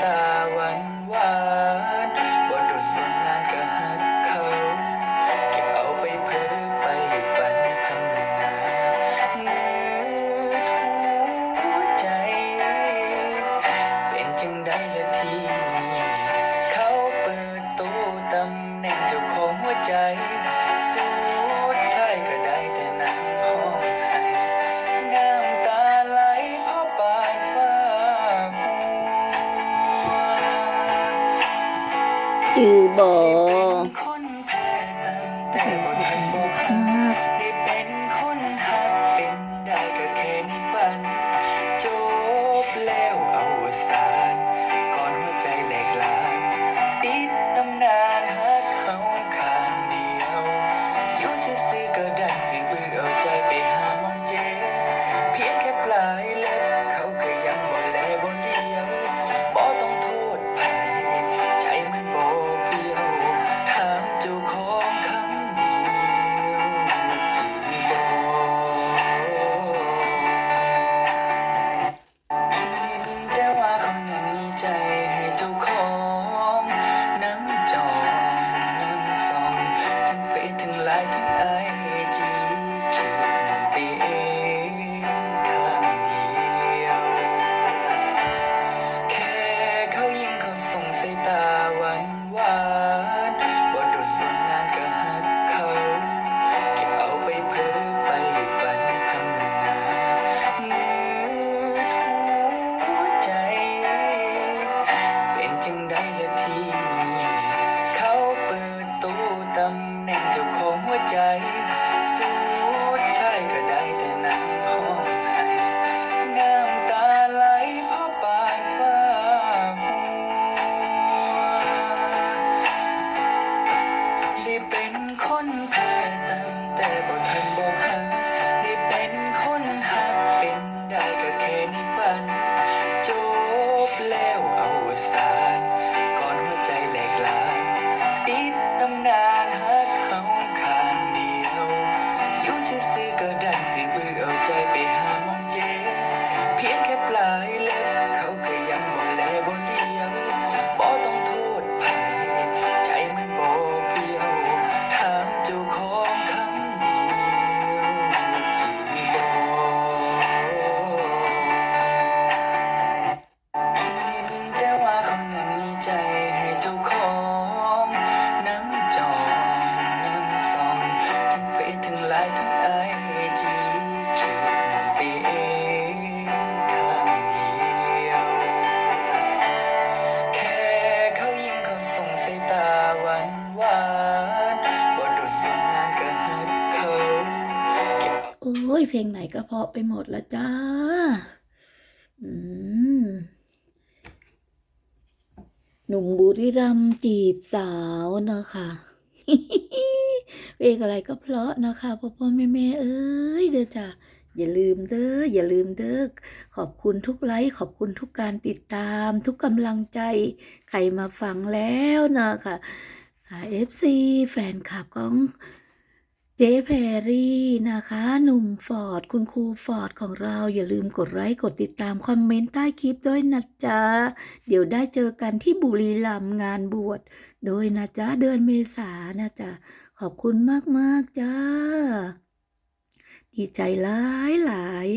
та. จือบอ ให้เจ้ สายตาหวานหวานบนดุดนนานก็หักเขาโอ้ยเพลงไหนก็เพาะไปหมดแล้วจ้า อืม หนุ่มบุรีรัมย์จีบสาวนะคะเพลงอะไรก็เพราะนะคะพ่อพ่อแม่แม่เอ้ยเด้อจ้ะ อย่าลืมเด้ออย่าลืมเด้อขอบคุณทุกไลค์ขอบคุณทุกการติดตาม ทุกกำลังใจ ใครมาฟังแล้วนะคะเอฟซีแฟนคลับของเจ๊แพรรี่นะคะหนุ่มฟอร์ด คุณครูฟอร์ดของเราอย่าลืมกดไลค์กดติดตามคอมเมนต์ใต้คลิปด้วยนะจ๊ะ เดี๋ยวได้เจอกันที่บุรีรัมย์งานบวชโดยนะจ๊ะเดือนเมษานะจ๊ะ ขอบคุณมาก ๆ จ้า ดีใจหลายหลาย